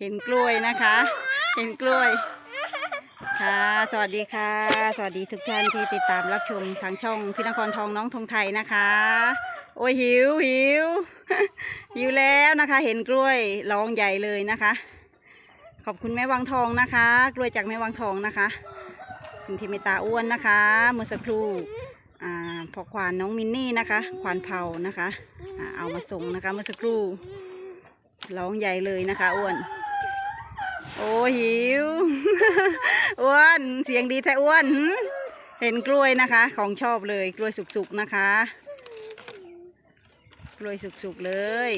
เห็นกล้วยนะคะ เห็นกล้วย ค่ะ สวัสดีค่ะ สวัสดีทุกท่านที่ติดตามรับชมทางช่องพี่นครทองน้องทงไทยนะคะ โอ้ยหิวหิวหิวแล้วนะคะ เห็นกล้วยร้องใหญ่เลยนะคะ ขอบคุณแม่วังทองนะคะ กล้วยจากแม่วังทองนะคะคุณพิมิตาอ้วนนะคะเมื่อสักครู่อ่าพอควานน้องมินนี่นะคะ ควานเผานะคะ เอามาส่งนะคะเมื่อสักครู่ร้องใหญ่เลยนะคะอ้วน โอ้หิว อ้วนเสียงดีแท้อ้วน เห็นกล้วยนะคะ ของชอบเลยกล้วยสุกๆนะคะ กล้วยสุกๆเลย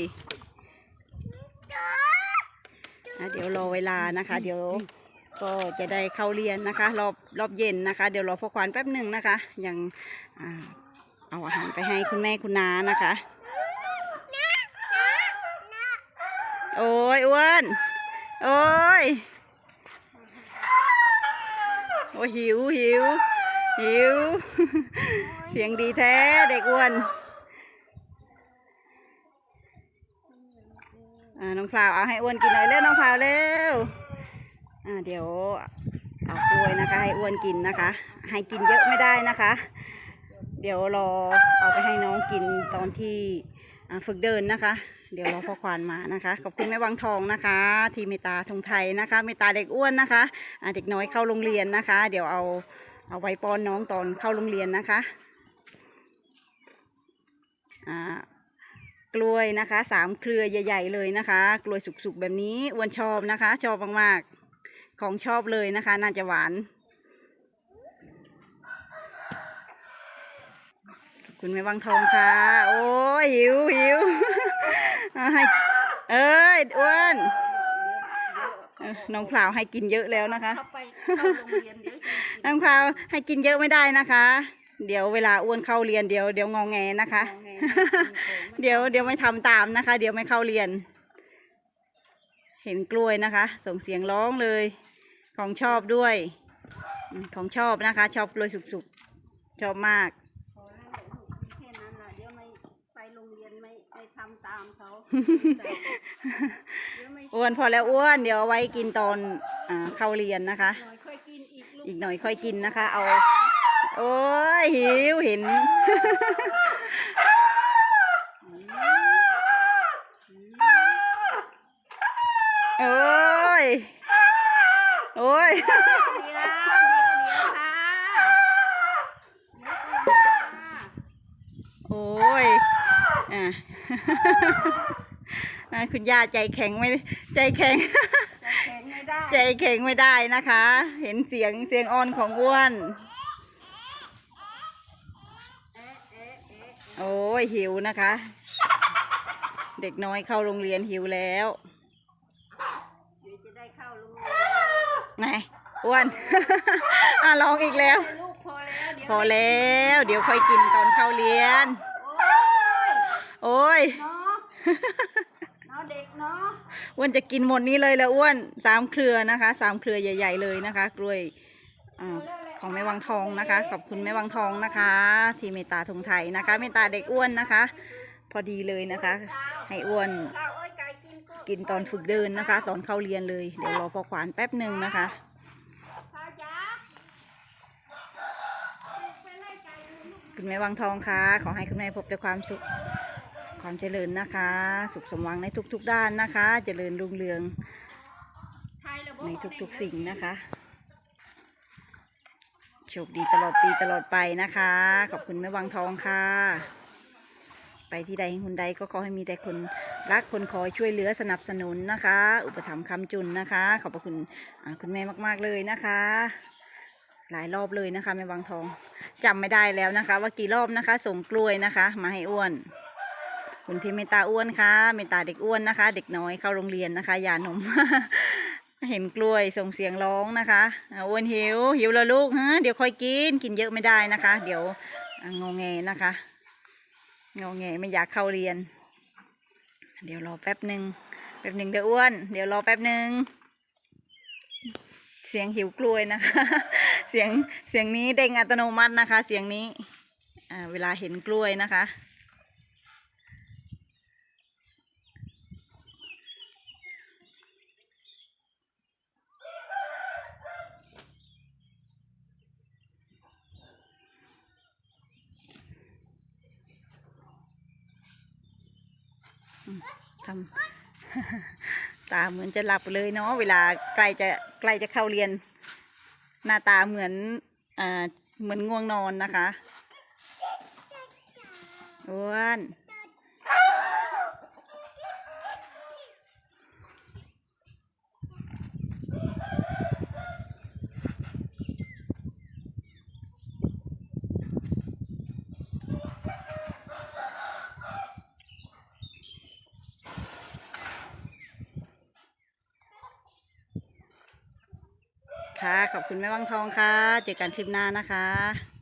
อะเดี๋ยวรอเวลานะคะ เดี๋ยวก็จะได้เข้าเรียนนะคะ รอบรอบเย็นนะคะ เดี๋ยวรอพ่อควานแป๊บหนึ่งนะคะ ยังอเอาอาหารไปให้คุณแม่คุณน้านะคะ โอ้ยอ้วน โอ้ย โอ้หิวหิวหิว เสียงดีแท้เด็กอ้วนน้องพลาวเอาให้อ้วนกินหน่อยเร็วน้องพลาวเร็วอ่าเดี๋ยวเอากล้วยนะคะ ให้อ้วนกินนะคะ ให้กินเยอะไม่ได้นะคะ เดี๋ยวรอเอาไปให้น้องกินตอนที่ฝึกเดินนะคะ เดี๋ยวรอพ่อควานมานะคะ ขอบคุณแม่วังทองนะคะ ทีเมตาทงไทยนะคะเมตาเด็กอ้วนนะคะเด็กน้อยเข้าโรงเรียนนะคะ เดี๋ยวเอาเอาไว้ป้อนน้องตอนเข้าโรงเรียนนะคะอ่ากล้วยนะคะสามเครือใหญ่ ๆ เลยนะคะ กล้วยสุกๆแบบนี้อ้วนชอบนะคะ ชอบมากๆ ของชอบเลยนะคะ น่าจะหวานคุณแม่วังทองค่ะ โอ้หิวหิว ให้ เอ้ยอ้วนเออน้องพลาวให้กินเยอะแล้วนะคะ เข้าไปเข้าโรงเรียนเดี๋ยวจะน้องพลาวให้กินเยอะไม่ได้นะคะ เดี๋ยวเวลาอ้วนเข้าเรียนเดี๋ยวเดี๋ยวงองแงนะคะมองไงนะกินของเดี๋ยวเดี๋ยวไม่ทำตามนะคะ เดี๋ยวไม่เข้าเรียน เห็นกล้วยนะคะ ส่งเสียงร้องเลย ของชอบด้วยอืมของชอบนะคะ ชอบกล้วยสุกๆ ชอบมาก พอแล้วแค่นั้นล่ะเดี๋ยวไม่ไป โรงเรียนไม่ไม่ทำตามเขาเดี๋ยวไม่อ้วนพอแล้วอ้วนเดี๋ยวเอาไว้กินตอนอาเข้าเรียนนะคะ หน่อยค่อยกินอีกลูกอีกหน่อยค่อยกินนะคะ เอา โอ้ยหิวเห็น โอ้ย โอ้ย เดี๋ยวเดี๋ยวเดี๋ยวค่ะเดี๋ยวก่อนค่ะ โอ้ย อะอะคุณย่าใจแข็งไม่ใจแข็งจะแข็งไม่ได้ใจแข็งไม่ได้นะคะ เห็นเสียงเสียงอ่อนของอ้วนเอ๊ะเอ๊ะเอ๊ะโอ้ยหิวนะคะ เด็กน้อยเข้าโรงเรียนหิวแล้วเดี๋ยวจะได้เข้าโรงเรียนไหนอ้วนอะร้องอีกแล้วลูกพอแล้วเดี๋ยวพอแล้ว เดี๋ยวค่อยกินตอนเข้าเรียน โอ้ยโอ้ยเนาะเนาะเด็กเนาะอ้วนจะกินหมดนี้เลยแล้วอ้วนสามเครือนะคะสามเครือใหญ่ ๆ เลยนะคะ กล้วยอาของแม่วังทองนะคะ ขอบคุณแม่วังทองนะคะ ที่เมตตาทงไทยนะคะ เมตตาเด็กอ้วนนะคะ พอดีเลยนะคะ ให้อ้วนข้าวอ้อยไก่กินก็กินตอนฝึกเดินนะคะ ตอนเข้าเรียนเลยเดี๋ยวรอพอขวานแป๊บหนึ่งนะคะข้าวจ้าไปไล่ไก่เลยลูกคุณแม่วังทองค่ะขอให้คุณแม่พบแต่ความสุข ความเจริญนะคะ สุขสมหวังในทุกๆด้านนะคะ เจริญรุ่งเรืองไทยระบบในทุกๆสิ่งนะคะ โชคดีตลอดปีตลอดไปนะคะ ขอบคุณแม่วังทองค่ะ ไปที่ใดหุ่นใดก็ขอให้มีแต่คนรักคนคอยช่วยเหลือสนับสนุนนะคะ อุปถัมภ์คำจุนนะคะ ขอบพระคุณอ่าคุณแม่มากๆเลยนะคะ หลายรอบเลยนะคะแม่วังทองจำไม่ได้แล้วนะคะ ว่ากี่รอบนะคะส่งกล้วยนะคะ มาให้อ้วน คุณที่เมตาอ้วนค่ะ เมตาเด็กอ้วนนะคะ เด็กน้อยเข้าโรงเรียนนะคะยานม เห็นกล้วยส่งเสียงร้องนะคะอ่าอ้วนหิวหิวแล้วลูกฮะเดี๋ยวค่อยกินกินเยอะไม่ได้นะคะ เดี๋ยวอ่างอแงนะคะงอแงไม่อยากเข้าเรียน เดี๋ยวรอแป๊บหนึ่งแป๊บหนึ่งเดี๋ยวอ้วน เดี๋ยวรอแป๊บหนึ่งเสียงหิวกล้วยนะคะ เสียงเสียงนี้เด้งอัตโนมัตินะคะ เสียงนี้เวลาเห็นกล้วยนะคะ ทำตาเหมือนจะหลับเลยเนาะเวลาใกล้จะใกล้จะเข้าเรียน หน้าตาเหมือนอ่าเหมือนง่วงนอนนะคะอ้วน ค่ะ ขอบคุณแม่วังทองค่ะ เจอกันคลิปหน้านะคะ